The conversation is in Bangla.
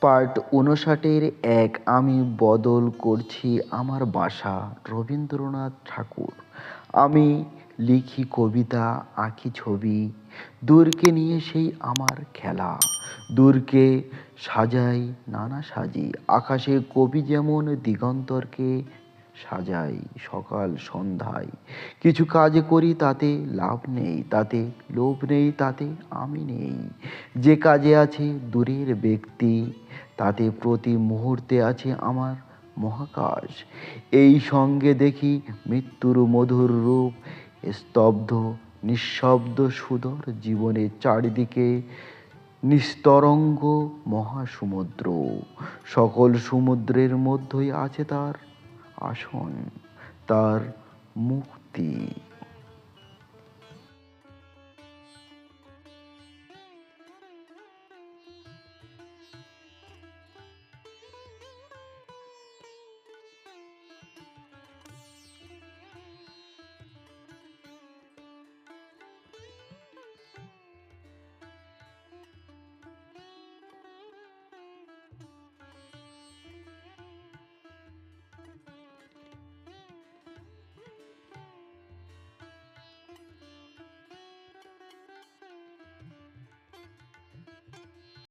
পার্ট উনষাটের এক আমি বদল করছি আমার বাসা, রবীন্দ্রনাথ ঠাকুর। আমি লিখি কবিতা, আঁকি ছবি দূরকে নিয়ে সেই আমার খেলা। দূরকে সাজাই, নানা সাজি, আকাশে কবি যেমন দিগন্তরকে সাজাই সকাল সন্ধ্যায়। কিছু কাজ করি তাতে লাভ নেই, তাতে লোভ নেই, তাতে আমি নেই। যে কাজে আছে দূরের ব্যক্তি, তাতে প্রতি মুহূর্তে আছে আমার মহাকাশ। এই সঙ্গে দেখি মৃত্যুর মধুর রূপ, স্তব্ধ, নিঃশব্দ সুদর জীবনের চারিদিকে নিস্তরঙ্গ মহাসমুদ্র। সকল সমুদ্রের মধ্যেই আছে তার আসন তার মুক্তি।